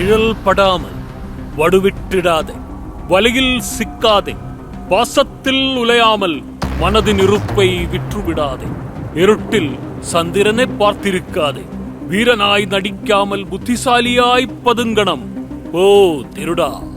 நிழல் படாமல் வடுவிட்டிடாதே வலையில் சிக்காதே பாசத்தில் உலையாமல் மனதின் இருப்பை விற்றுவிடாதே இருட்டில் சந்திரனை பார்த்திருக்காதே வீரனாய் நடிக்காமல் புத்திசாலியாய் பதுங்கணம். ஓ திருடா!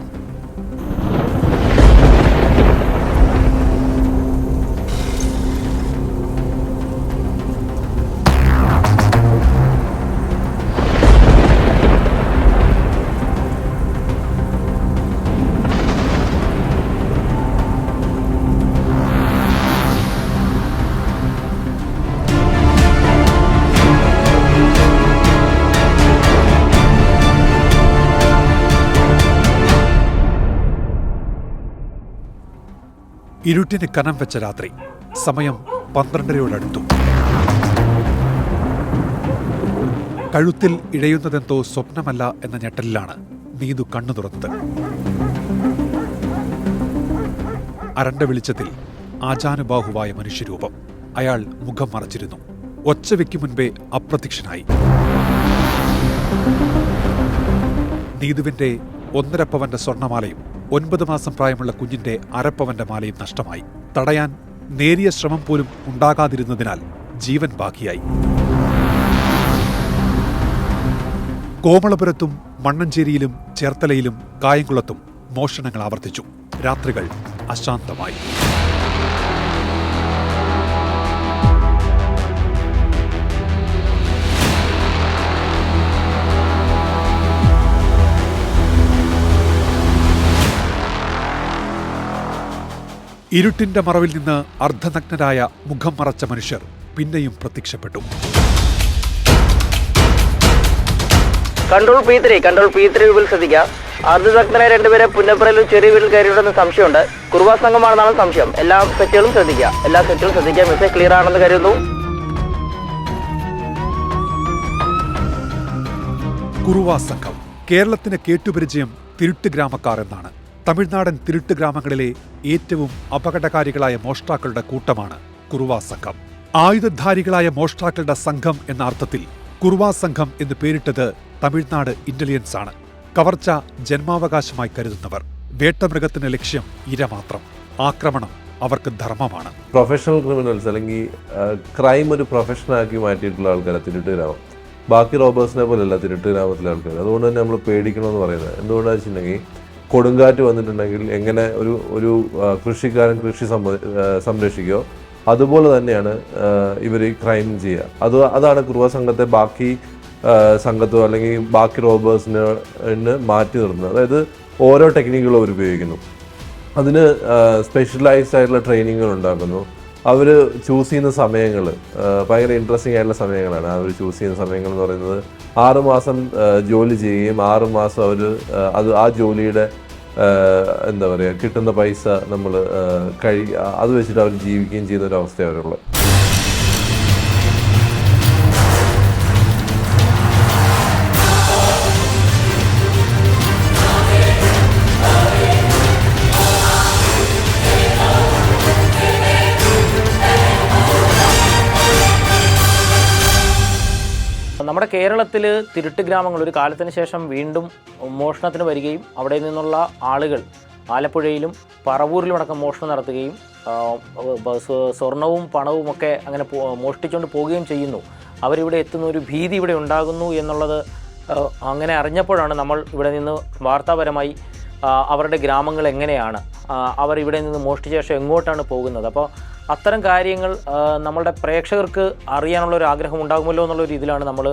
ഇരുട്ടിന് കനം വെച്ച രാത്രി. സമയം പന്ത്രണ്ടരയോടടുത്തു. കഴുത്തിൽ ഇഴയുന്നതെന്തോ സ്വപ്നമല്ല എന്ന ഞെട്ടലിലാണ് നീതു കണ്ണു തുറന്നത്. അരണ്ട വെളിച്ചത്തിൽ ആചാനുബാഹുവായ മനുഷ്യരൂപം. അയാൾ മുഖം മറച്ചിരുന്നു. ഒച്ചവയ്ക്ക് മുൻപേ അപ്രത്യക്ഷനായി. നീതുവിന്റെ ഒന്നര പവന്റെ സ്വർണമാലയും ഒൻപത് മാസം പ്രായമുള്ള കുഞ്ഞിന്റെ അരപ്പവന്റെ മാലയും നഷ്ടമായി. തടയാൻ നേരിയ ശ്രമം പോലും ഉണ്ടാകാതിരുന്നതിനാൽ ജീവൻ ബാക്കിയായി. കോമളപുരത്തും മണ്ണഞ്ചേരിയിലും ചേർത്തലയിലും കായംകുളത്തും മോഷണങ്ങൾ ആവർത്തിച്ചു. രാത്രികൾ അശാന്തമായി. ഇരുട്ടിന്റെ മറവിൽ നിന്ന് അർദ്ധനഗ്നരായ മുഖം മറച്ച മനുഷ്യർ പിന്നെയും പ്രത്യക്ഷപ്പെട്ടു. Control P three control P three will ശ്രദ്ധിക്കുക. അർദ്ധസക്തരായ രണ്ടുപേരെ പുന്നപ്പുറയിലും ചെറിയ വീട്ടിൽ കയറിയിട്ടുണ്ടെന്ന് സംശയമുണ്ട്. കുറുവാ സംഘമാണെന്നാണ് സംശയം. എല്ലാ സെറ്റുകളും ശ്രദ്ധിക്കുക. എല്ലാ സെറ്റുകളും ശ്രദ്ധിക്കുക. മെസ്സേജ് ക്ലിയർ ആണെന്ന് കരുതുന്നു. കുറുവാ സംഘം കേരളത്തിന് കേട്ടുപരിചയം തിരുട്ട് ഗ്രാമക്കാർ എന്നാണ്. തമിഴ്നാടൻ തിരുട്ട് ഗ്രാമങ്ങളിലെ ഏറ്റവും അപകടകാരികളായ മോഷ്ടാക്കളുടെ കൂട്ടമാണ് കുറുവാ സംഘം. ആയുധധാരികളായ മോഷ്ടാക്കളുടെ സംഘം എന്ന അർത്ഥത്തിൽ കുറുവാ സംഘം എന്ന് പേരിട്ടത് തമിഴ്നാട് ഇന്റലിജൻസ് ആണ്. കവർച്ച ജന്മാവകാശമായി കരുതുന്നവർ. വേട്ടമൃഗത്തിന് ലക്ഷ്യം ഇര മാത്രം ആക്രമണം അവർക്ക് ധർമ്മമാണ്. പ്രൊഫഷണൽ ക്രിമിനൽസ് അല്ലെങ്കിൽ ക്രൈം ഒരു പ്രൊഫഷനാക്കി മാറ്റിയിട്ടുള്ള ആൾക്കാരെ തിരുട്ട് ഗ്രാമം. ബാക്കി റോബേഴ്സിനെ പോലെയല്ല തിരുട്ട് ഗ്രാമത്തിലെ ആൾക്കാർ അതുകൊണ്ട് തന്നെ നമ്മൾ പേടിക്കണമെന്ന് പറയുന്നത്. എന്തുകൊണ്ടാണെന്ന് വെച്ചിട്ടുണ്ടെങ്കിൽ കൊടുങ്കാറ്റ് വന്നിട്ടുണ്ടെങ്കിൽ എങ്ങനെ ഒരു ഒരു കൃഷിക്കാരൻ കൃഷി സംരക്ഷിക്കുക അതുപോലെ തന്നെയാണ് ഇവർ ക്രൈം ചെയ്യുക. അത് അതാണ് കുറുവ സംഘത്തെ ബാക്കി സംഘത്തോ അല്ലെങ്കിൽ ബാക്കി റോബേഴ്സിന് മാറ്റി നിർത്തുന്നത്. അതായത് ഓരോ ടെക്നിക്കുകളും അവർ ഉപയോഗിക്കുന്നു. അതിന് സ്പെഷ്യലൈസ്ഡ് ആയിട്ടുള്ള ട്രെയിനിങ്ങുകൾ ഉണ്ടാക്കുന്നു. അവർ ചൂസ് ചെയ്യുന്ന സമയങ്ങൾ ഭയങ്കര ഇൻട്രസ്റ്റിംഗ് ആയിട്ടുള്ള സമയങ്ങളാണ് അവർ ചൂസ് ചെയ്യുന്ന സമയങ്ങൾ എന്ന് പറയുന്നത്. ആറുമാസം ജോലി ചെയ്യുകയും ആറുമാസം അവർ അത് ആ ജോലിയുടെ എന്താ പറയുക കിട്ടുന്ന പൈസ നമ്മൾ കഴി അത് വെച്ചിട്ട് അവർ ജീവിക്കുകയും ചെയ്യുന്ന ഒരു അവസ്ഥയാണ് അവരുള്ളത്. നമ്മുടെ കേരളത്തിൽ തിരുട്ട് ഗ്രാമങ്ങൾ ഒരു കാലത്തിന് ശേഷം വീണ്ടും മോഷണത്തിന് വരികയും അവിടെ നിന്നുള്ള ആളുകൾ ആലപ്പുഴയിലും പറവൂരിലും അടക്കം മോഷണം നടത്തുകയും സ്വർണവും പണവും ഒക്കെ അങ്ങനെ മോഷ്ടിച്ചുകൊണ്ട് പോവുകയും ചെയ്യുന്നു. അവരിവിടെ എത്തുന്ന ഒരു ഭീതി ഇവിടെ ഉണ്ടാകുന്നു എന്നുള്ളത് അങ്ങനെ അറിഞ്ഞപ്പോഴാണ് നമ്മൾ ഇവിടെ നിന്ന് വാർത്താപരമായി അവരുടെ ഗ്രാമങ്ങൾ എങ്ങനെയാണ് അവർ ഇവിടെ നിന്ന് മോഷ്ടിച്ച ശേഷം എങ്ങോട്ടാണ് പോകുന്നത്. അപ്പോൾ അത്തരം കാര്യങ്ങൾ നമ്മളുടെ പ്രേക്ഷകർക്ക് അറിയാനുള്ള ഒരു ആഗ്രഹം ഉണ്ടാകുമല്ലോ എന്നുള്ള ഒരു ഇതിലാണ് നമ്മൾ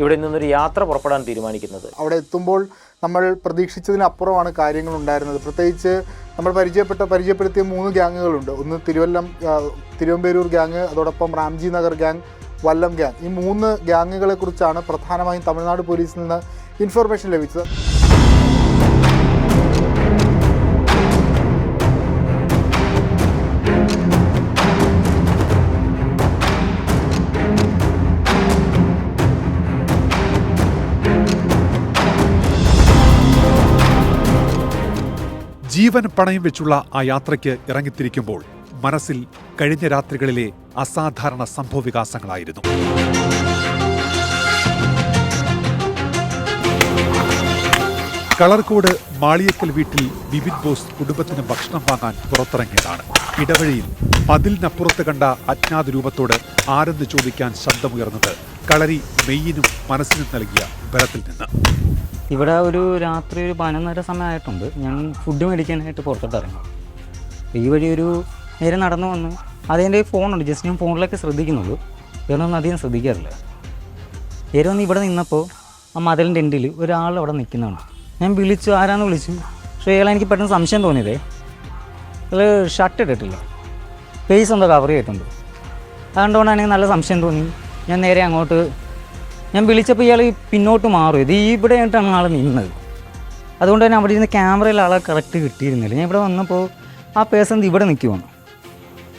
ഇവിടെ നിന്നൊരു യാത്ര പുറപ്പെടാൻ തീരുമാനിക്കുന്നത്. അവിടെ എത്തുമ്പോൾ നമ്മൾ പ്രതീക്ഷിച്ചതിനപ്പുറമാണ് കാര്യങ്ങൾ ഉണ്ടായിരുന്നത് പ്രത്യേകിച്ച് നമ്മൾ പരിചയപ്പെട്ട പരിചയപ്പെടുത്തിയ മൂന്ന് ഗ്യാങ്ങുകളുണ്ട്. ഒന്ന് തിരുവല്ലം തിരുവമ്പേരൂർ ഗ്യാങ് അതോടൊപ്പം റാംജി നഗർ ഗ്യാങ് വല്ലം ഗ്യാങ്. ഈ മൂന്ന് ഗ്യാങ്ങുകളെ കുറിച്ചാണ് പ്രധാനമായും തമിഴ്നാട് പോലീസിൽ നിന്ന് ഇൻഫർമേഷൻ ലഭിച്ചത്. ജീവൻ പണയം വെച്ചുള്ള ആ യാത്രയ്ക്ക് ഇറങ്ങിത്തിരിക്കുമ്പോൾ മനസ്സിൽ കഴിഞ്ഞ രാത്രികളിലെ അസാധാരണ സംഭവവികാസങ്ങളായിരുന്നു. കളർകോട് മാളിയക്കൽ വീട്ടിൽ ബിബിൻ ബോസ് കുടുംബത്തിന് ഭക്ഷണം വാങ്ങാൻ പുറത്തിറങ്ങിയതാണ്. ഇടവഴിയിൽ മതിലിനപ്പുറത്ത് കണ്ട അജ്ഞാത രൂപത്തോട് ആരെന്ന് ചോദിക്കാൻ ശബ്ദമുയർന്നത് കളരി മെയ്യിനും മനസ്സിനും നൽകിയ ബലത്തിൽ നിന്ന്. ഇവിടെ ഒരു രാത്രി ഒരു പതിനൊന്നര സമയമായിട്ടുണ്ട്. ഞാൻ ഫുഡ് മേടിക്കാനായിട്ട് പുറത്തോട്ട് ഇറങ്ങി. ഈ വഴി ഒരു നേരെ നടന്നു വന്ന് അതെന്റെ ഫോണുണ്ട്. ജസ്റ്റ് ഞാൻ ഫോണിലേക്ക് ശ്രദ്ധിക്കുന്നുള്ളൂ. വേറൊന്നും അധികം ശ്രദ്ധിക്കാറില്ല. നേരെ വന്ന് ഇവിടെ നിന്നപ്പോൾ ആ മതിലിന്റെ എൻഡിൽ ഒരാൾ അവിടെ നിൽക്കുന്നുണ്ട് ഞാൻ വിളിച്ചു ആരാന്ന് വിളിച്ചു. പക്ഷേ അയാൾ എനിക്ക് പെട്ടെന്ന് സംശയം തോന്നിയതേ അയാൾ ഷർട്ട് ഇട്ടിട്ടില്ല. ഫേസ് എന്തോ കവർ ചെയ്തിട്ടുണ്ട്. അതുകൊണ്ടാണ് എനിക്ക് നല്ല സംശയം തോന്നി. ഞാൻ നേരെ അങ്ങോട്ട് ഞാൻ വിളിച്ചപ്പോൾ ഇയാൾ പിന്നോട്ട് മാറും. ഇത് ഇവിടെ ആയിട്ടാണ് ആൾ നിന്നത്. അതുകൊണ്ട് തന്നെ അവിടെ ഇരുന്ന് ക്യാമറയിൽ ആളെ കറക്റ്റ് കിട്ടിയിരുന്നില്ല. ഞാൻ ഇവിടെ വന്നപ്പോൾ ആ പേഴ്സൺ ഇവിടെ നിൽക്കുവാണ്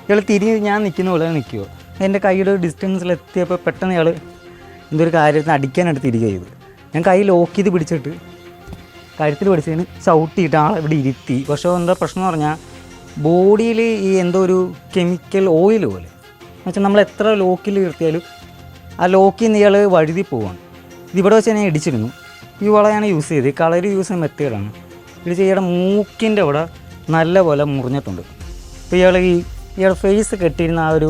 ഇയാൾ തിരിഞ്ഞ് ഞാൻ നിൽക്കുന്ന പോലെ നിൽക്കുമോ എന്റെ കൈയുടെ ഡിസ്റ്റൻസിൽ എത്തിയപ്പോൾ പെട്ടെന്ന് ഇയാൾ എന്തൊരു കാര്യത്തിന് അടിക്കാനായിട്ട് തിരികെ ചെയ്തു ഞാൻ കൈ ലോക്ക് ചെയ്ത് പിടിച്ചിട്ട് കഴുത്തിൽ പിടിച്ചതിന് ചവിട്ടിയിട്ട് ആളെ ഇവിടെ ഇരുത്തി. പക്ഷേ എന്താ പ്രശ്നം എന്ന് പറഞ്ഞാൽ ബോഡിയിൽ ഈ എന്തോ ഒരു കെമിക്കൽ ഓയിൽ പോലെ. എന്നുവെച്ചാൽ നമ്മൾ എത്ര ലോക്കിൽ നിർത്തിയാലും ആ ലോക്കി നിന്ന് വഴുതി പോവാണ്. ഇതിവിടെ വെച്ച് ഞാൻ ഇടിച്ചിരുന്നു. ഈ വളയാണ് യൂസ് ചെയ്ത് കളർ യൂസ് ചെയ്യുന്ന മെത്തേഡാണ് ഇത് ഇയാളുടെ മൂക്കിന്റെ അവിടെ നല്ല പോലെ മുറിഞ്ഞിട്ടുണ്ട്. അപ്പോൾ ഇയാൾ ഈ ഇയാളുടെ ഫേസ് കെട്ടിയിരുന്ന ആ ഒരു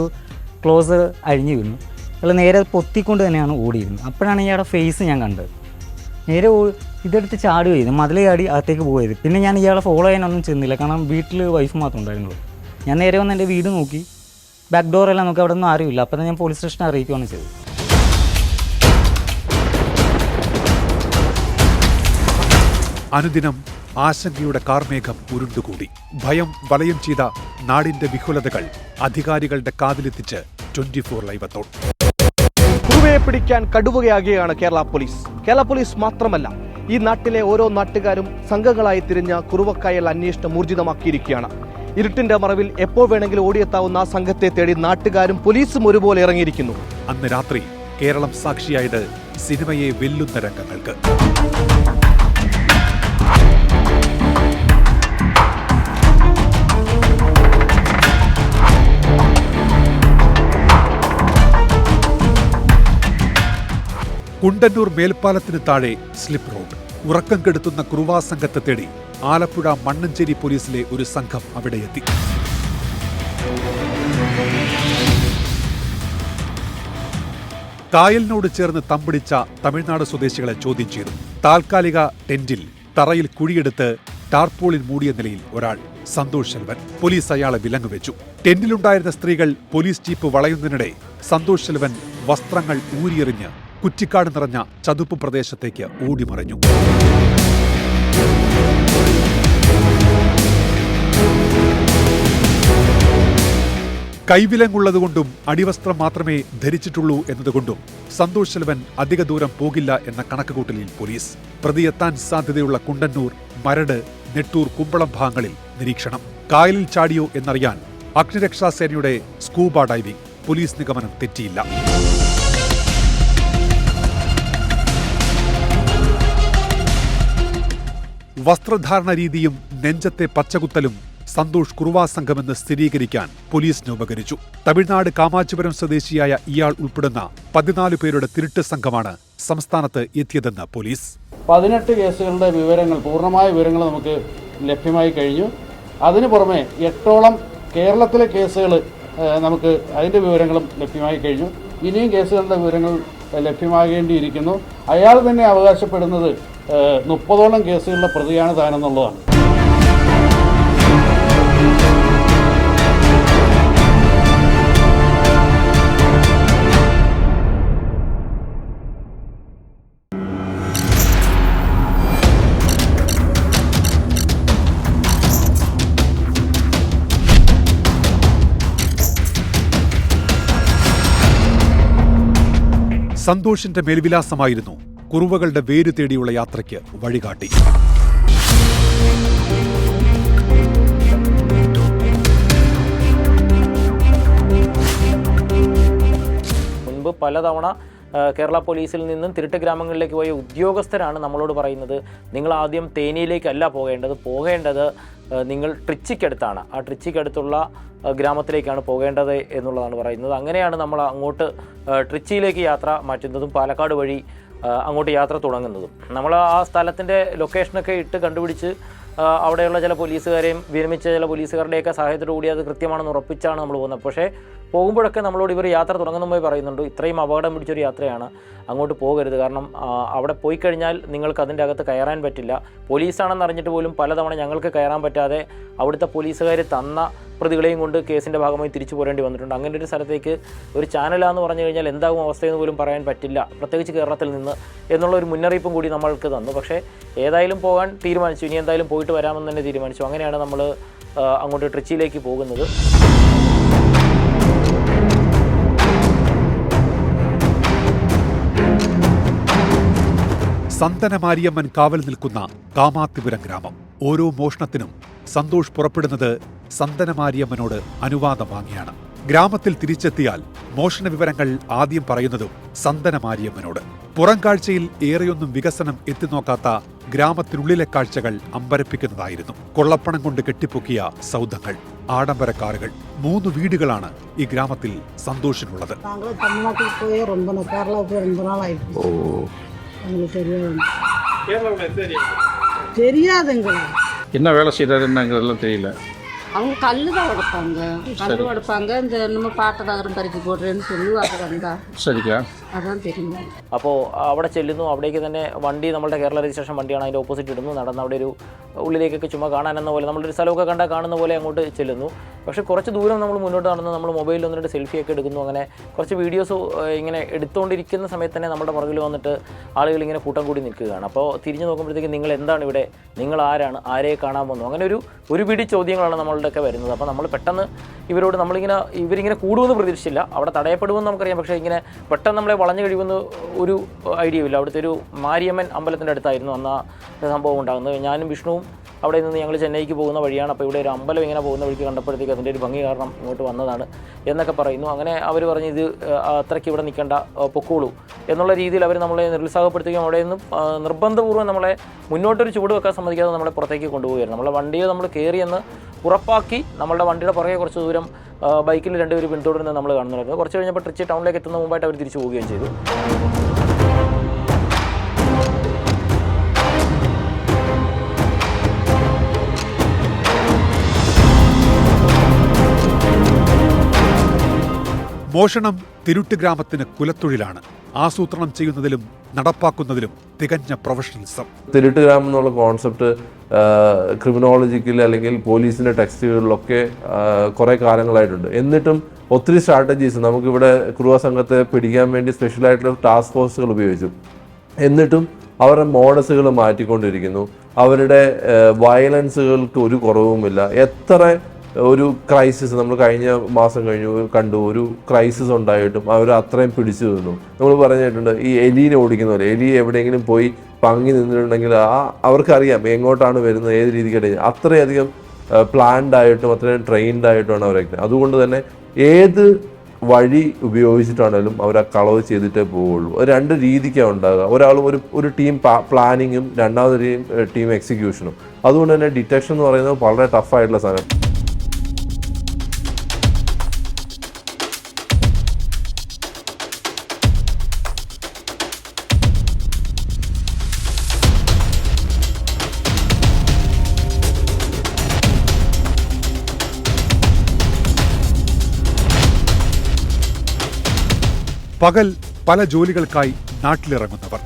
ക്ലോസ് അഴിഞ്ഞു വീണു. ഇയാൾ നേരെ പൊത്തിക്കൊണ്ട് തന്നെയാണ് ഓടിയിരുന്നത്. അപ്പോഴാണ് ഇയാളുടെ ഫേസ് ഞാൻ കണ്ടത്. നേരെ ഇതെടുത്ത് ചാടുക ചെയ്തു മതിൽ ചാടി അകത്തേക്ക് പോയത്. പിന്നെ ഞാൻ ഇയാളെ ഫോളോ ചെയ്യാനൊന്നും ചെന്നില്ല. കാരണം വീട്ടിൽ വൈഫ് മാത്രം ഉണ്ടായിരുന്നുള്ളൂ. ഞാൻ നേരെ വന്ന് എന്റെ വീട് നോക്കി. ബാക്ക് ഡോറെല്ലാം നോക്കി. അവിടെ ഒന്നും ആരുമില്ല. അപ്പോൾ ഞാൻ പോലീസ് സ്റ്റേഷനെ അറിയിക്കുകയാണ് ചെയ്തത്. അനുദിനം ആശങ്കയുടെ കാർമേഘം ഉരുണ്ടുകൂടി. ഭയം വലയം ചെയ്ത നാടിന്റെ വിഹുലതകൾ അധികാരികളുടെ കാതിലെത്തിച്ച് ട്വന്റി ഫോർ ലൈവത്തോൾ കുറുവയെ പിടിക്കാൻ കടുവകയാകുകയാണ് കേരള പോലീസ്. കേരള പോലീസ് മാത്രമല്ല ഈ നാട്ടിലെ ഓരോ നാട്ടുകാരും സംഘങ്ങളായി തിരിഞ്ഞ കുറുവക്കായൽ അന്വേഷണം ഊർജിതമാക്കിയിരിക്കുകയാണ്. ഇരുട്ടിന്റെ മറവിൽ എപ്പോൾ വേണമെങ്കിലും ഓടിയെത്താവുന്ന ആ സംഘത്തെ തേടി നാട്ടുകാരും പോലീസും ഒരുപോലെ ഇറങ്ങിയിരിക്കുന്നു. അന്ന് രാത്രി കേരളം സാക്ഷിയായത് സിനിമയെ വെല്ലുന്ന രംഗങ്ങൾക്ക്. കുണ്ടന്നൂർ മേൽപ്പാലത്തിന് താഴെ സ്ലിപ്പ് റോഡ്. ഉറക്കം കെടുത്തുന്ന കുറുവാ സംഘത്തെ തേടി ആലപ്പുഴ മണ്ണഞ്ചേരി പോലീസിലെ ഒരു സംഘം അവിടെയെത്തി. കായലിനോട് ചേർന്ന് തമ്പിടിച്ച തമിഴ്നാട് സ്വദേശികളെ ചോദ്യം ചെയ്തു. താൽക്കാലിക ടെന്റിൽ തറയിൽ കുഴിയെടുത്ത് ടാർപോളിൽ മൂടിയ നിലയിൽ ഒരാൾ സന്തോഷ് ശെൽവൻ. പോലീസ് അയാളെ വിലങ്ങുവെച്ചു ടെന്റിലുണ്ടായിരുന്ന സ്ത്രീകൾ പോലീസ് ജീപ്പ് വളയുന്നതിനിടെ സന്തോഷ് ശെൽവൻ വസ്ത്രങ്ങൾ ഊരിയെറിഞ്ഞ് കുറ്റിക്കാട് നിറഞ്ഞ ചതുപ്പ് പ്രദേശത്തേക്ക് ഓടിമറിഞ്ഞു. കൈവിലങ്ങുള്ളതുകൊണ്ടും അടിവസ്ത്രം മാത്രമേ ധരിച്ചിട്ടുള്ളൂ എന്നതുകൊണ്ടും സന്തോഷ് ശെൽവൻ അധിക ദൂരം പോകില്ല എന്ന കണക്കുകൂട്ടലിൽ പോലീസ്. പ്രതിയെത്താൻ സാധ്യതയുള്ള കുണ്ടന്നൂർ മരട് നെട്ടൂർ കുമ്പളം ഭാഗങ്ങളിൽ നിരീക്ഷണം. കായലിൽ ചാടിയോ എന്നറിയാൻ അഗ്നിരക്ഷാസേനയുടെ സ്കൂബ ഡൈവിംഗ് പോലീസ് നിഗമനം തെറ്റിയില്ല. വസ്ത്രധാരണ രീതിയും നെഞ്ചത്തെ പച്ചകുത്തലും സന്തോഷ് കുറുവാ സംഘമെന്ന് സ്ഥിരീകരിക്കാൻ പോലീസിന് ഉപകരിച്ചു തമിഴ്നാട് കാമാച്ചിപുരം സ്വദേശിയായ ഇയാൾ ഉൾപ്പെടുന്ന പതിനാല് പേരുടെ തിരുട്ട് സംഘമാണ് സംസ്ഥാനത്ത് എത്തിയതെന്ന് പോലീസ്. പതിനെട്ട് കേസുകളുടെ വിവരങ്ങൾ പൂർണമായ വിവരങ്ങൾ നമുക്ക് ലഭ്യമായി കഴിഞ്ഞു. അതിനു പുറമെ എട്ടോളം കേരളത്തിലെ കേസുകൾ നമുക്ക് അതിന്റെ വിവരങ്ങളും ലഭ്യമായി കഴിഞ്ഞു. ഇനിയും കേസുകളുടെ വിവരങ്ങൾ ലഭ്യമാകേണ്ടിയിരിക്കുന്നു. അയാൾ തന്നെ അവകാശപ്പെടുന്നത് മുപ്പതോളം കേസുകളിലെ പ്രതിയാണ് താനെന്നുള്ളതാണ്. സന്തോഷിന്റെ മേൽവിലാസമായിരുന്നു കുറുവകളുടെ വേര് തേടിയുള്ള യാത്രയ്ക്ക് വഴികാട്ടി. മുൻപ് പലതവണ കേരള പോലീസിൽ നിന്നും തിരുട്ട് ഗ്രാമങ്ങളിലേക്ക് പോയ ഉദ്യോഗസ്ഥരാണ് നമ്മളോട് പറയുന്നത് നിങ്ങൾ ആദ്യം തേനിയിലേക്കല്ല പോകേണ്ടത് പോകേണ്ടത് നിങ്ങൾ ട്രിച്ചിക്കടുത്താണ്. ആ ട്രിച്ചിക്കടുത്തുള്ള ഗ്രാമത്തിലേക്കാണ് പോകേണ്ടത് എന്നുള്ളതാണ് പറയുന്നത്. അങ്ങനെയാണ് നമ്മൾ അങ്ങോട്ട് ട്രിച്ചിയിലേക്ക് യാത്ര മാറ്റുന്നതും പാലക്കാട് വഴി അങ്ങോട്ട് യാത്ര തുടങ്ങുന്നതും. നമ്മൾ ആ സ്ഥലത്തിന്റെ ലൊക്കേഷനൊക്കെ ഇട്ട് കണ്ടുപിടിച്ച് അവിടെയുള്ള ചില പോലീസുകാരെയും വിരമിച്ച ചില പോലീസുകാരുടെയൊക്കെ സഹായത്തോടു കൂടി അത് കൃത്യമാണെന്ന് ഉറപ്പിച്ചാണ് നമ്മൾ പോകുന്നത്. പക്ഷേ പോകുമ്പോഴൊക്കെ നമ്മളോട് ഇവർ യാത്ര തുടങ്ങുന്ന മുമ്പേ പറയുന്നുണ്ട് ഇത്രയും അപകടം പിടിച്ചൊരു യാത്രയാണ് അങ്ങോട്ട് പോകരുത്. കാരണം അവിടെ പോയി കഴിഞ്ഞാൽ നിങ്ങൾക്ക് അതിന്റെ അകത്ത് കയറാൻ പറ്റില്ല. പോലീസാണെന്ന് അറിഞ്ഞിട്ട് പോലും പലതവണ ഞങ്ങൾക്ക് കയറാൻ പറ്റാതെ അവിടുത്തെ പോലീസുകാർ തന്ന പ്രതികളെയും കൊണ്ട് കേസിന്റെ ഭാഗമായി തിരിച്ചു പോരേണ്ടി വന്നിട്ടുണ്ട്. അങ്ങനെ ഒരു സ്ഥലത്തേക്ക് ഒരു ചാനലാന്ന് പറഞ്ഞു കഴിഞ്ഞാൽ എന്താകും അവസ്ഥയെന്ന് പോലും പറയാൻ പറ്റില്ല. പ്രത്യേകിച്ച് കേരളത്തിൽ നിന്ന് എന്നുള്ള ഒരു മുന്നറിയിപ്പും കൂടി നമ്മൾക്ക് തന്നു. പക്ഷേ ഏതായാലും പോകാൻ തീരുമാനിച്ചു. ഇനി എന്തായാലും പോയിട്ട് വരാമെന്ന് തന്നെ തീരുമാനിച്ചു. അങ്ങനെയാണ് നമ്മൾ അങ്ങോട്ട് ട്രിച്ചിയിലേക്ക് പോകുന്നത്. സന്തനമാരിയമ്മൻ കാവൽ നിൽക്കുന്ന കാമാത്തിപുരം ഗ്രാമം. ഓരോ മോഷണത്തിനും സന്തോഷ് പുറപ്പെടുന്നത് സന്തനമാരിയമ്മനോട് അനുവാദം വാങ്ങിയാണ്. ഗ്രാമത്തിൽ തിരിച്ചെത്തിയാൽ മോഷണ വിവരങ്ങൾ ആദ്യം പറയുന്നതും സന്തനമാരിയമ്മനോട്. പുറം കാഴ്ചയിൽ ഏറെയൊന്നും വികസനം എത്തിനോക്കാത്ത ഗ്രാമത്തിനുള്ളിലെ കാഴ്ചകൾ അമ്പരപ്പിക്കുന്നതായിരുന്നു. കൊള്ളപ്പണം കൊണ്ട് കെട്ടിപ്പൊക്കിയ സൗധങ്ങൾ ആഡംബര കാറുകൾ മൂന്ന് വീടുകളാണ് ഈ ഗ്രാമത്തിൽ സന്തോഷിനുള്ളത്. எங்களுக்கு தெரியாது. தெரியாதுங்களா? என்ன வேலை செய்கிறாருன்னு எல்லாம் தெரியல. அவங்க கல் தான் உடைப்பாங்க கல் உடைப்பாங்க இந்த நம்ம பாட்ட நகரம் கறிக்கு போடுறேன்னு சொல்லுவாங்க வந்தா சரிக்கா அதான் தெரியும் അപ്പോൾ അവിടെ ചെല്ലുന്നു അവിടേക്ക് തന്നെ വണ്ടി നമ്മളുടെ കേരള രജിസ്ട്രേഷൻ വണ്ടിയാണ് അതിൻ്റെ ഓപ്പോസിറ്റ് ഇടുന്നു നടന്ന് അവിടെ ഒരു ഉള്ളിലേക്കൊക്കെ ചുമ്മാ കാണാനെന്ന പോലെ നമ്മളൊരു സ്ഥലമൊക്കെ കണ്ടാൽ കാണുന്ന പോലെ അങ്ങോട്ട് ചെല്ലുന്നു പക്ഷേ കുറച്ച് ദൂരം നമ്മൾ മുന്നോട്ട് നടന്ന് നമ്മൾ മൊബൈലിൽ ഒന്ന് രണ്ട് സെൽഫിയൊക്കെ എടുക്കുന്നു അങ്ങനെ കുറച്ച് വീഡിയോസ് ഇങ്ങനെ എടുത്തുകൊണ്ടിരിക്കുന്ന സമയത്ത് തന്നെ നമ്മുടെ പുറകിൽ വന്നിട്ട് ആളുകൾ ഇങ്ങനെ കൂട്ടം കൂടി നിൽക്കുകയാണ് അപ്പോൾ തിരിഞ്ഞു നോക്കുമ്പോഴത്തേക്ക് നിങ്ങൾ എന്താണ് ഇവിടെ നിങ്ങൾ ആരാണ് ആരെ കാണാൻ വന്നു അങ്ങനെ ഒരു ഒരു പിടി ചോദ്യങ്ങളാണ് നമ്മളുടെയൊക്കെ വരുന്നത്. അപ്പോൾ നമ്മൾ പെട്ടെന്ന് ഇവരോട് നമ്മളിങ്ങനെ ഇവരിങ്ങനെ കൂടുമെന്ന് പ്രതീക്ഷിച്ചില്ല. അവിടെ തടയപ്പെടുമെന്ന് നമുക്കറിയാം. പക്ഷേ ഇങ്ങനെ പെട്ടെന്ന് നമ്മളെ വളഞ്ഞു കഴിയുമെന്ന് ഒരു ഐഡിയ ഇല്ല അവിടുത്തെ ഒരു മാരിയമ്മൻ അമ്പലത്തിന്റെ അടുത്തായിരുന്നു അന്ന് സംഭവം ഉണ്ടാകുന്നത്. ഞാനും വിഷ്ണുവും അവിടെ നിന്ന് ഞങ്ങൾ ചെന്നൈക്ക് പോകുന്ന വഴിയാണ്. അപ്പോൾ ഇവിടെ ഒരു അമ്പലം ഇങ്ങനെ പോകുന്ന വഴിക്ക് കണ്ടപ്പോഴത്തേക്ക് അതിന്റെ ഒരു ഭംഗി കാരണം ഇങ്ങോട്ട് വന്നതാണ് എന്നൊക്കെ പറയുന്നു. അങ്ങനെ അവർ പറഞ്ഞ് ഇത് അത്രയ്ക്ക് ഇവിടെ നിൽക്കേണ്ട പൊക്കോളൂ. എന്നുള്ള രീതിയിൽ അവർ നമ്മളെ നിരുത്സാഹപ്പെടുത്തുകയും അവിടെ നിന്ന് നിർബന്ധപൂർവം നമ്മളെ മുന്നോട്ടൊരു ചൂട് വെക്കാൻ സമ്മതിക്കാതെ നമ്മളെ പുറത്തേക്ക് കൊണ്ടുപോവുകയായിരുന്നു. നമ്മളെ വണ്ടിയെ നമ്മൾ കയറിയെന്ന് ഉറപ്പാക്കി നമ്മളുടെ വണ്ടിയുടെ പുറകെ കുറച്ച് ദൂരം ബൈക്കിൽ രണ്ടുപേർ പിന്തുടരുന്നത് നമ്മൾ കാണുന്നുണ്ടായിരുന്നു. കുറച്ച് കഴിഞ്ഞപ്പോൾ ട്രിച്ച് ടൗണിലേക്ക് എത്തുന്ന മുമ്പായിട്ട് അവർ തിരിച്ചു പോവുകയും ചെയ്തു. മോഷണം തിരുട്ട് ഗ്രാമത്തിന് കുലത്തൊഴിലാണ്. ആസൂത്രണം ചെയ്യുന്നതിലും നടപ്പാക്കുന്നതിലും തികഞ്ഞ പ്രൊഫഷണലിസം. തിരുട്ട് ഗ്രാമം എന്നുള്ള കോൺസെപ്റ്റ് ക്രിമിനോളജിക്കൽ അല്ലെങ്കിൽ പോലീസിന്റെ ടെക്സ്റ്റുകളിലൊക്കെ കുറേ കാലങ്ങളായിട്ടുണ്ട്. എന്നിട്ടും ഒത്തിരി സ്ട്രാറ്റജീസ് നമുക്കിവിടെ ക്രൂവ സംഘത്തെ പിടിക്കാൻ വേണ്ടി സ്പെഷ്യലായിട്ടുള്ള ടാസ്ക് ഫോഴ്സുകൾ ഉപയോഗിച്ചു. എന്നിട്ടും അവരുടെ മോഡസുകൾ മാറ്റിക്കൊണ്ടിരിക്കുന്നു. അവരുടെ വയലൻസുകൾക്ക് ഒരു കുറവുമില്ല. എത്ര ഒരു ക്രൈസിസ് നമ്മൾ കഴിഞ്ഞ മാസം കഴിഞ്ഞു കണ്ടു. ഒരു ക്രൈസിസ് ഉണ്ടായിട്ടും അവർ അത്രയും പിടിച്ചു നിന്നു. നമ്മൾ പറഞ്ഞിട്ടുണ്ട് ഈ എലീനെ ഓടിക്കുന്ന പോലെ എലി എവിടെയെങ്കിലും പോയി പങ്ങി നിന്നിട്ടുണ്ടെങ്കിൽ ആ അവർക്കറിയാം എങ്ങോട്ടാണ് വരുന്നത് ഏത് രീതിക്കാണ് അത്രയധികം പ്ലാൻഡ് ആയിട്ടും അത്രയും ട്രെയിൻഡ് ആയിട്ടുമാണ് അവരൊക്കെ. അതുകൊണ്ട് തന്നെ ഏത് വഴി ഉപയോഗിച്ചിട്ടാണെങ്കിലും അവർ ആ കളവ് ചെയ്തിട്ടേ പോവുള്ളൂ. രണ്ട് രീതിക്കാണ് ഉണ്ടാകുക ഒരാൾ ഒരു ഒരു ടീം പ്ലാനിങ്ങും രണ്ടാമത് ടീം എക്സിക്യൂഷനും അതുകൊണ്ട് തന്നെ ഡിറ്റക്ഷൻ എന്ന് പറയുന്നത് വളരെ ടഫായിട്ടുള്ള സാധനം. പകൽ പല ജോലികൾക്കായി നാട്ടിലിറങ്ങുന്നവർ.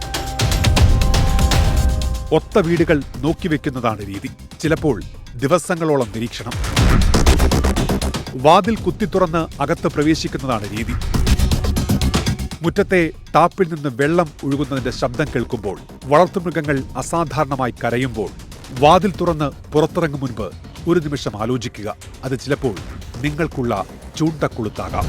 ഒത്ത വീടുകൾ നോക്കിവെക്കുന്നതാണ് രീതി. ചിലപ്പോൾ ദിവസങ്ങളോളം നിരീക്ഷണം. വാതിൽ കുത്തി തുറന്ന് അകത്ത് പ്രവേശിക്കുന്നതാണ് രീതി. മുറ്റത്തെ ടാപ്പിൽ നിന്ന് വെള്ളം ഒഴുകുന്നതിന്റെ ശബ്ദം കേൾക്കുമ്പോൾ വളർത്തുമൃഗങ്ങൾ അസാധാരണമായി കരയുമ്പോൾ വാതിൽ തുറന്ന് പുറത്തിറങ്ങും മുൻപ് ഒരു നിമിഷം ആലോചിക്കുക. അത് ചിലപ്പോൾ നിങ്ങൾക്കുള്ള ചൂണ്ടക്കുളുത്താകാം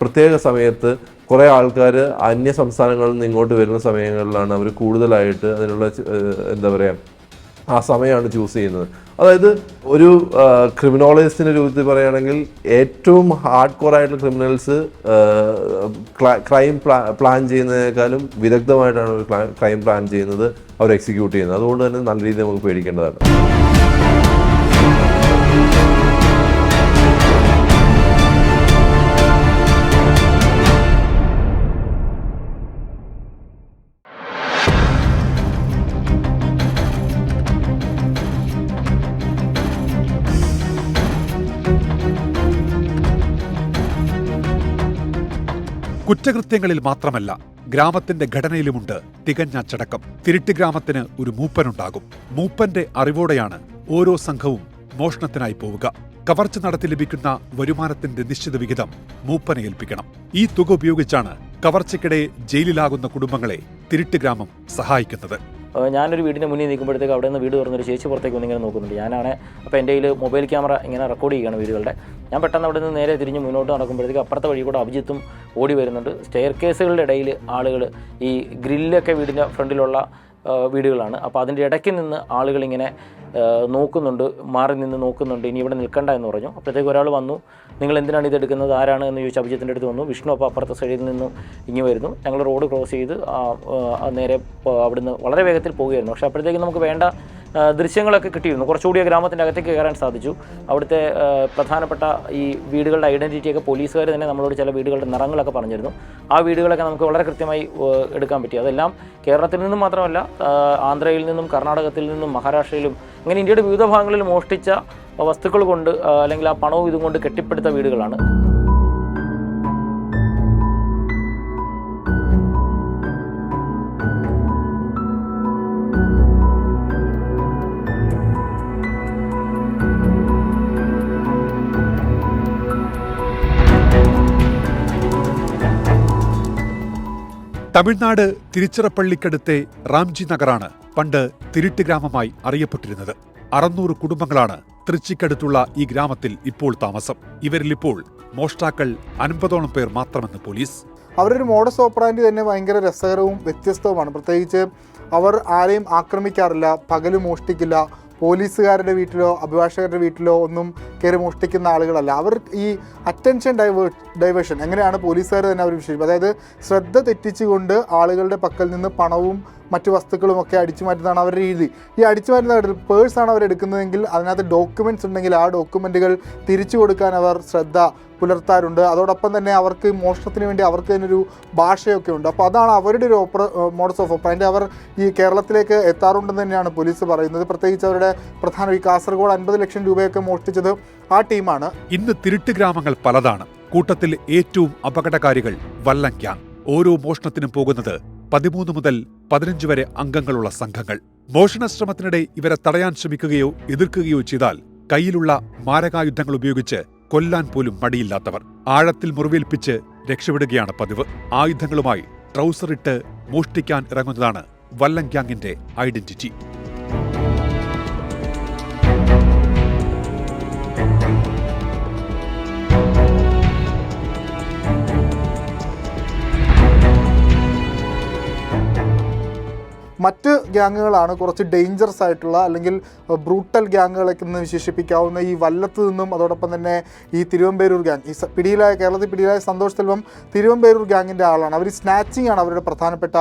പ്രത്യേക സമയത്ത് കുറേ ആൾക്കാർ അന്യ സംസ്ഥാനങ്ങളിൽ നിന്ന് ഇങ്ങോട്ട് വരുന്ന സമയങ്ങളിലാണ് അവർ കൂടുതലായിട്ട് അതിനുള്ള എന്താ പറയുക ആ സമയമാണ് ചൂസ് ചെയ്യുന്നത്. അതായത് ഒരു ക്രിമിനോളജിസ്റ്റിന്റെ രൂപത്തിൽ പറയുകയാണെങ്കിൽ ഏറ്റവും ഹാർഡ് കോർ ആയിട്ടുള്ള ക്രിമിനൽസ് ക്രൈം പ്ലാൻ ചെയ്യുന്നതിനേക്കാളും വിദഗ്ധമായിട്ടാണ് ക്രൈം പ്ലാൻ ചെയ്യുന്നത് അവർ എക്സിക്യൂട്ട് ചെയ്യുന്നത്. അതുകൊണ്ട് തന്നെ നല്ല രീതിയിൽ നമുക്ക് പേടിക്കേണ്ടതാണ്. കുറ്റകൃത്യങ്ങളിൽ മാത്രമല്ല ഗ്രാമത്തിന്റെ ഘടനയിലുമുണ്ട് തികഞ്ഞ അച്ചടക്കം. തിരുട്ട് ഗ്രാമത്തിന് ഒരു മൂപ്പനുണ്ടാകും. മൂപ്പന്റെ അറിവോടെയാണ് ഓരോ സംഘവും മോഷണത്തിനായി പോവുക. കവർച്ച നടത്തി ലഭിക്കുന്ന വരുമാനത്തിന്റെ നിശ്ചിത വിഹിതം മൂപ്പനെ ഏൽപ്പിക്കണം. ഈ തുക ഉപയോഗിച്ചാണ് കവർച്ചയ്ക്കിടെ ജയിലിലാകുന്ന കുടുംബങ്ങളെ തിരുട്ട് ഗ്രാമം സഹായിക്കുന്നത്. ഞാനൊരു വീടിന്റെ മുന്നിൽ നിൽക്കുമ്പോഴത്തേക്ക് അവിടെ നിന്ന് വീട് തുറന്നൊരു ചേച്ചി പുറത്തേക്ക് വന്നിങ്ങനെ നോക്കുന്നുണ്ട്. ഞാനാണ് അപ്പോൾ എന്റെ കയ്യിൽ മൊബൈൽ ക്യാമറ ഇങ്ങനെ റെക്കോർഡ് ചെയ്യുകയാണ് വീടുകളുടെ. ഞാൻ പെട്ടെന്ന് അവിടെ നിന്ന് നേരെ തിരിഞ്ഞ് മുന്നോട്ട് നടക്കുമ്പോഴത്തേക്ക് അപ്പുറത്തെ വഴി കൂടെ അഭിജിത്തും ഓടി വരുന്നുണ്ട്. സ്റ്റെയർ കേസുകളുടെ ഇടയിൽ ആളുകൾ ഈ ഗ്രില്ലൊക്കെ വീടിന്റെ ഫ്രണ്ടിലുള്ള വീടുകളാണ്. അപ്പോൾ അതിന്റെ ഇടയ്ക്ക് നിന്ന് ഏഹ് നോക്കുന്നുണ്ട് മാറി നിന്ന് നോക്കുന്നുണ്ട് ഇനി ഇവിടെ നിൽക്കണ്ട എന്ന് പറഞ്ഞു. അപ്പോഴത്തേക്ക് ഒരാൾ വന്നു നിങ്ങൾ എന്തിനാണ് ഇത് എടുക്കുന്നത്? ആരാണ്? എന്ന് ചോദിച്ച് അഭിജിത്തിന്റെ അടുത്ത് വന്നു. വിഷ്ണു അപ്പോൾ അപ്പുറത്തെ സൈഡിൽ നിന്നും ഇങ്ങ് വരുന്നു. ഞങ്ങൾ റോഡ് ക്രോസ് ചെയ്ത് നേരെ അവിടുന്ന് വളരെ വേഗത്തിൽ പോവുകയായിരുന്നു പക്ഷേ അപ്പോഴത്തേക്ക് നമുക്ക് വേണ്ട ദൃശ്യങ്ങളൊക്കെ കിട്ടിയിരുന്നു. കുറച്ചുകൂടി ഗ്രാമത്തിന്റെ അകത്തേക്ക് കയറാൻ സാധിച്ചു. അവിടുത്തെ പ്രധാനപ്പെട്ട ഈ വീടുകളുടെ ഐഡന്റിറ്റിയൊക്കെ പോലീസുകാർ തന്നെ നമ്മളോട് ചില വീടുകളുടെ നിറങ്ങളൊക്കെ പറഞ്ഞിരുന്നു. ആ വീടുകളൊക്കെ നമുക്ക് വളരെ കൃത്യമായി എടുക്കാൻ പറ്റി. അതെല്ലാം കേരളത്തിൽ നിന്നും മാത്രമല്ല ആന്ധ്രയിൽ നിന്നും കർണാടകത്തിൽ നിന്നും മഹാരാഷ്ട്രയിലും അങ്ങനെ ഇന്ത്യയുടെ വിവിധ ഭാഗങ്ങളിൽ മോഷ്ടിച്ച വസ്തുക്കൾ കൊണ്ട് അല്ലെങ്കിൽ ആ പണവും ഇതും കൊണ്ട് കെട്ടിപ്പടുത്ത വീടുകളാണ്. തമിഴ്നാട് തിരുച്ചിറപ്പള്ളിക്കടുത്തെ റാംജി നഗറാണ് പണ്ട് തിരുട്ട് ഗ്രാമമായി അറിയപ്പെട്ടിരുന്നത്. അറുന്നൂറ് കുടുംബങ്ങളാണ് തൃച്ചിക്കടുത്തുള്ള ഈ ഗ്രാമത്തിൽ ഇപ്പോൾ താമസം. ഇവരിൽ ഇപ്പോൾ മോഷ്ടാക്കൾ അൻപതോളം പേർ മാത്രമെന്ന് പോലീസ്. അവരൊരു മോഡസ് ഓപ്പറാൻഡി തന്നെ ഭയങ്കര രസകരവും വ്യത്യസ്തവുമാണ്. പ്രത്യേകിച്ച് അവർ ആരെയും ആക്രമിക്കാറില്ല പകൽ മോഷ്ടിക്കില്ല പോലീസുകാരുടെ വീട്ടിലോ അഭിഭാഷകരുടെ വീട്ടിലോ ഒന്നും കയറി മോഷ്ടിക്കുന്ന ആളുകളല്ല. അവർ ഈ അറ്റൻഷൻ ഡൈവേർ ഡൈവേഷൻ എങ്ങനെയാണ് പോലീസുകാർ തന്നെ അവർ വിശേഷിപ്പിച്ചത് അതായത് ശ്രദ്ധ തെറ്റിച്ചുകൊണ്ട് ആളുകളുടെ പക്കൽ നിന്ന് പണവും മറ്റു വസ്തുക്കളുമൊക്കെ അടിച്ചു മാറ്റുന്നതാണ് അവരുടെ രീതി. ഈ അടിച്ചു മാറ്റുന്ന പേഴ്സാണ് അവർ എടുക്കുന്നതെങ്കിൽ അതിനകത്ത് ഡോക്യുമെന്റ്സ് ഉണ്ടെങ്കിൽ ആ ഡോക്യുമെന്റുകൾ തിരിച്ചു കൊടുക്കാൻ അവർ ശ്രദ്ധ പുലർത്താറുണ്ട്. അതോടൊപ്പം തന്നെ അവർക്ക് മോഷണത്തിന് വേണ്ടി അവർക്ക് തന്നെ ഒരു ഭാഷയൊക്കെ ഉണ്ട്. അപ്പോൾ അതാണ് അവരുടെ ഒരു ഓപ്പറ മോഡസ് ഓഫ് ഓപ്പറേറ്റ് അവർ ഈ കേരളത്തിലേക്ക് എത്താറുണ്ടെന്ന് തന്നെയാണ് പോലീസ് പറയുന്നത്. പ്രത്യേകിച്ച് അവരുടെ പ്രധാന ഈ കാസർഗോഡ് അൻപത് ലക്ഷം രൂപയൊക്കെ മോഷ്ടിച്ചത് ആ ടീമാണ്. ഇന്ന് തിരുട്ട് ഗ്രാമങ്ങൾ പലതാണ്. കൂട്ടത്തിൽ ഏറ്റവും അപകടകാരികൾ വല്ലങ്ക. ഓരോ മോഷണത്തിനും പോകുന്നത് പതിമൂന്ന് മുതൽ പതിനഞ്ച് വരെ അംഗങ്ങളുള്ള സംഘങ്ങൾ. മോഷണശ്രമത്തിനിടെ ഇവരെ തടയാൻ ശ്രമിക്കുകയോ എതിർക്കുകയോ ചെയ്താൽ കയ്യിലുള്ള മാരകായുധങ്ങൾ ഉപയോഗിച്ച് കൊല്ലാൻ പോലും മടിയില്ലാത്തവർ. ആഴത്തിൽ മുറിവേൽപ്പിച്ച് രക്ഷപ്പെടുകയാണ് പതിവ്. ആയുധങ്ങളുമായി ട്രൗസറിട്ട് മോഷ്ടിക്കാൻ ഇറങ്ങുന്നതാണ് വല്ലം ഗ്യാങ്ങിന്റെ ഐഡന്റിറ്റി. മറ്റ് ഗ്യാങ്ങുകളാണ് കുറച്ച് ഡേഞ്ചറസ് ആയിട്ടുള്ള അല്ലെങ്കിൽ ബ്രൂട്ടൽ ഗ്യാങ്ങുകളൊക്കെ നിന്ന് വിശേഷിപ്പിക്കാവുന്ന ഈ വല്ലത്ത് നിന്നും അതോടൊപ്പം തന്നെ ഈ തിരുവമ്പേരൂർ ഗ്യാങ് ഈ പിടിയിലായ കേരളത്തിൽ പിടിയിലായ സന്തോഷ് സെൽവം തിരുവമ്പേരൂർ ഗ്യാങ്ങിന്റെ ആളാണ്. അവർ സ്നാച്ചിങ് ആണ് അവരുടെ പ്രധാനപ്പെട്ട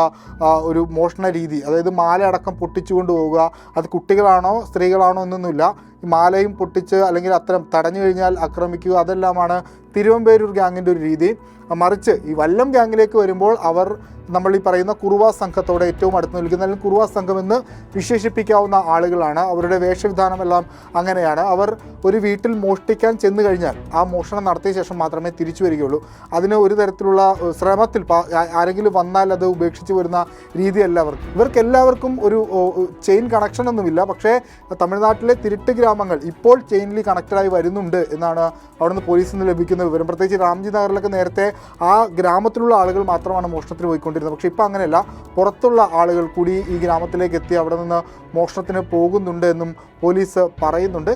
ഒരു മോഷണ രീതി. അതായത് മാല അടക്കം പൊട്ടിച്ചുകൊണ്ട് കൊണ്ടുപോവുക അത് കുട്ടികളാണോ സ്ത്രീകളാണോ എന്നൊന്നുമില്ല. മാലയും പൊട്ടിച്ച് അല്ലെങ്കിൽ അത്തരം തടഞ്ഞു കഴിഞ്ഞാൽ ആക്രമിക്കുക അതെല്ലാമാണ് തിരുവമ്പേരൂർ ഗ്യാങ്ങിന്റെ ഒരു രീതി. മറിച്ച് ഈ വല്ലം ഗ്യാങ്ങിലേക്ക് വരുമ്പോൾ അവർ നമ്മൾ ഈ പറയുന്ന കുറുവ സംഘത്തോടെ ഏറ്റവും അടുത്ത് നിൽക്കുന്ന അല്ലെങ്കിൽ കുറുവ സംഘം എന്ന് വിശേഷിപ്പിക്കാവുന്ന ആളുകളാണ്. അവരുടെ വേഷവിധാനം എല്ലാം അങ്ങനെയാണ്. അവർ ഒരു വീട്ടിൽ മോഷ്ടിക്കാൻ ചെന്നു കഴിഞ്ഞാൽ ആ മോഷണം നടത്തിയ ശേഷം മാത്രമേ തിരിച്ചു വരികയുള്ളൂ. അതിന് ഒരു തരത്തിലുള്ള ശ്രമത്തിൽ ആരെങ്കിലും വന്നാൽ അത് ഉപേക്ഷിച്ച് വരുന്ന രീതിയല്ല അവർ. ഇവർക്ക് എല്ലാവർക്കും ഒരു ചെയിൻ കണക്ഷൻ ഒന്നുമില്ല. പക്ഷേ തമിഴ്നാട്ടിലെ തിരുട്ട് ഗ്രാമങ്ങൾ ഇപ്പോൾ ചെയിനിൽ കണക്റ്റഡായി വരുന്നുണ്ട് എന്നാണ് അവിടുന്ന് പോലീസിൽ നിന്ന് ലഭിക്കുന്ന വിവരം. പ്രത്യേകിച്ച് രാംജി നഗറിലൊക്കെ നേരത്തെ ആ ഗ്രാമത്തിലുള്ള ആളുകൾ മാത്രമാണ് മോഷണത്തിന് പോയിക്കൊണ്ടിരുന്നത്. പക്ഷേ ഇപ്പോൾ അങ്ങനെയല്ല. പുറത്തുള്ള ആളുകൾ കൂടി ഈ ഗ്രാമത്തിലേക്ക് എത്തി അവിടെ നിന്ന് മോഷണത്തിന് പോകുന്നുണ്ട് എന്നും പോലീസ് പറയുന്നുണ്ട്.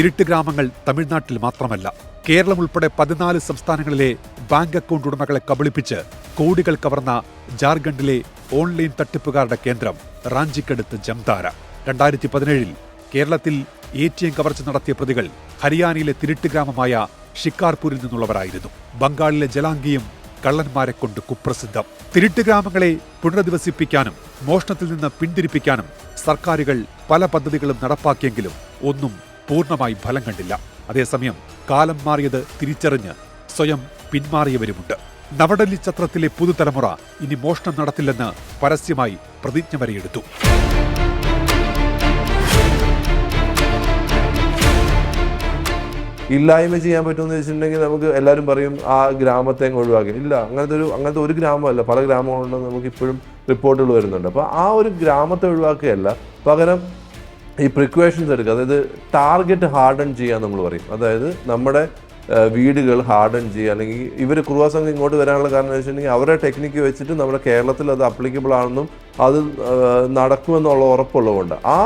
ഇരുട്ട് ഗ്രാമങ്ങൾ തമിഴ്നാട്ടിൽ മാത്രമല്ല. കേരളം ഉൾപ്പെടെ പതിനാല് സംസ്ഥാനങ്ങളിലെ ബാങ്ക് അക്കൗണ്ട് ഉടമകളെ കബളിപ്പിച്ച് കോടികൾ കവർന്ന ജാർഖണ്ഡിലെ ഓൺലൈൻ തട്ടിപ്പുകാരുടെ കേന്ദ്രം റാഞ്ചിക്കടുത്ത് ജംതാര. രണ്ടായിരത്തി പതിനേഴിൽ കേരളത്തിൽ എ ടി എം കവർച്ച നടത്തിയ പ്രതികൾ ഹരിയാനയിലെ തിരുട്ട് ഗ്രാമമായ ഷിക്കാർപൂരിൽ നിന്നുള്ളവരായിരുന്നു. ബംഗാളിലെ ജലാംഗിയും കള്ളന്മാരെ കൊണ്ട് കുപ്രസിദ്ധം. തിരുട്ട് ഗ്രാമങ്ങളെ പുനരധിവസിപ്പിക്കാനും മോഷണത്തിൽ നിന്ന് പിന്തിരിപ്പിക്കാനും സർക്കാരുകൾ പല പദ്ധതികളും നടപ്പാക്കിയെങ്കിലും ഒന്നും പൂർണമായി ഫലം കണ്ടില്ല. അതേസമയം കാലം മാറിയത് തിരിച്ചറിഞ്ഞ് സ്വയം പിന്മാറിയവരുമുണ്ട്. നവഡൽഹി ചത്രത്തിലെ പുതുതലമുറ ഇനി മോഷണം നടത്തില്ലെന്ന് പരസ്യമായി പ്രതിജ്ഞ വരെയെടുത്തു. ഇല്ലായ്മ ചെയ്യാൻ പറ്റുമെന്ന് വെച്ചിട്ടുണ്ടെങ്കിൽ നമുക്ക് എല്ലാവരും പറയും ആ ഗ്രാമത്തെ ഒഴിവാക്കി. ഇല്ല അങ്ങനത്തെ ഒരു അങ്ങനത്തെ ഒരു ഗ്രാമമല്ല. പല ഗ്രാമങ്ങളുണ്ടെന്ന് നമുക്ക് ഇപ്പോഴും റിപ്പോർട്ടുകൾ വരുന്നുണ്ട്. അപ്പോൾ ആ ഒരു ഗ്രാമത്തെ ഒഴിവാക്കുകയല്ല പകരം ഈ പ്രിക്വേഷൻസ് എടുക്കുക. അതായത് ടാർഗറ്റ് ഹാർഡൻ ചെയ്യുക നമ്മൾ പറയും. അതായത് നമ്മുടെ വീടുകൾ ഹാർഡൺ ചെയ്യുക. അല്ലെങ്കിൽ ഇവർ കുറുവാ സംഘം ഇങ്ങോട്ട് വരാനുള്ള കാരണം എന്ന് വെച്ചിട്ടുണ്ടെങ്കിൽ അവരുടെ ടെക്നിക്ക് വെച്ചിട്ട് നമ്മുടെ കേരളത്തിൽ അത് അപ്ലിക്കബിൾ ആണെന്നും അത് നടക്കുമെന്നുള്ള ഉറപ്പുള്ളതുകൊണ്ട് ആ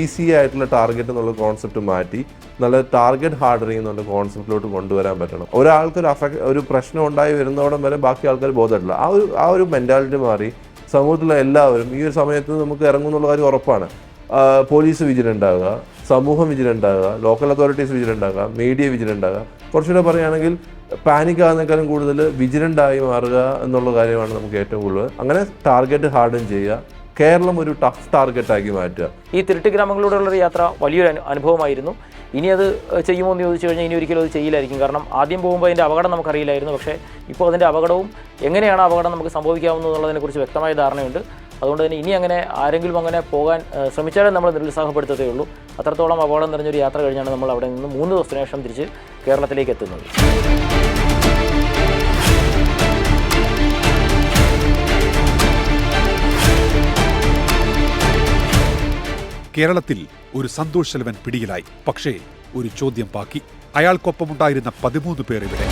ഈസി ആയിട്ടുള്ള ടാർഗറ്റ് എന്നുള്ള കോൺസെപ്റ്റ് മാറ്റി നല്ല ടാർഗറ്റ് ഹാർഡറിങ് എന്നുള്ള കോൺസെപ്റ്റിലോട്ട് കൊണ്ടുവരാൻ പറ്റണം. ഒരാൾക്ക് ഒരു അഫക്ട് ഒരു പ്രശ്നം ഉണ്ടായി വരുന്നതോടെ വരെ ബാക്കി ആൾക്കാർ ബോധമായിട്ടില്ല. ആ ഒരു ആ ഒരു മെന്റാലിറ്റി മാറി സമൂഹത്തിലെ എല്ലാവരും ഈ ഒരു സമയത്ത് നമുക്ക് ഇറങ്ങുന്നുള്ള കാര്യം ഉറപ്പാണ്. പോലീസ് വിജിലന്റ് ആകുക സമൂഹം വിജിലന്റ് ആകുക ലോക്കൽ അതോറിറ്റീസ് വിജിലന്റ് ആകുക മീഡിയ വിജിലന്റ് ആകുക കുറച്ചുകൂടെ പറയുകയാണെങ്കിൽ പാനിക് ആകുന്നേക്കാളും കൂടുതൽ വിജിലന്റ് ആയി മാറുക എന്നുള്ള കാര്യമാണ് നമുക്ക് ഏറ്റവും കൂടുതൽ. അങ്ങനെ ടാർഗറ്റ് ഹാർഡൻ ചെയ്യുക. കേരളം ഒരു ടഫ് ടാർഗറ്റ് ആക്കി മാറ്റുക. ഈ തിരുട്ട് ഗ്രാമങ്ങളിലൂടെയുള്ള യാത്ര വലിയൊരു അനു- അനുഭവമായിരുന്നു. ഇനി അത് ചെയ്യുമോ എന്ന് ചോദിച്ചു കഴിഞ്ഞാൽ ഇനി ഒരിക്കലും അത് ചെയ്യില്ലായിരിക്കും. കാരണം ആദ്യം പോകുമ്പോൾ അതിന്റെ അപകടം നമുക്കറിയില്ലായിരുന്നു. പക്ഷേ ഇപ്പോൾ അതിന്റെ അപകടവും എങ്ങനെയാണ് അപകടം നമുക്ക് സംഭവിക്കാവുന്നത് എന്നുള്ളതിനെക്കുറിച്ച് വ്യക്തമായ ധാരണയുണ്ട്. അതുകൊണ്ട് തന്നെ ഇനി അങ്ങനെ ആരെങ്കിലും അങ്ങനെ പോകാൻ ശ്രമിച്ചാലേ നമ്മൾ നിരുത്സാഹപ്പെടുത്തതേ ഉള്ളൂ അത്രത്തോളം അപകടം നിറഞ്ഞൊരു യാത്ര കഴിഞ്ഞാണ് നമ്മൾ അവിടെ നിന്ന് മൂന്ന് ദിവസത്തിന് ശേഷം തിരിച്ച് കേരളത്തിലേക്ക് എത്തുന്നത്. കേരളത്തിൽ ഒരു സന്തോഷലവൻ പിടിയിലായി. പക്ഷേ ഒരു ചോദ്യം ബാക്കി. അയാൾക്കൊപ്പമുണ്ടായിരുന്ന പതിമൂന്ന് പേർ ഇവിടെ.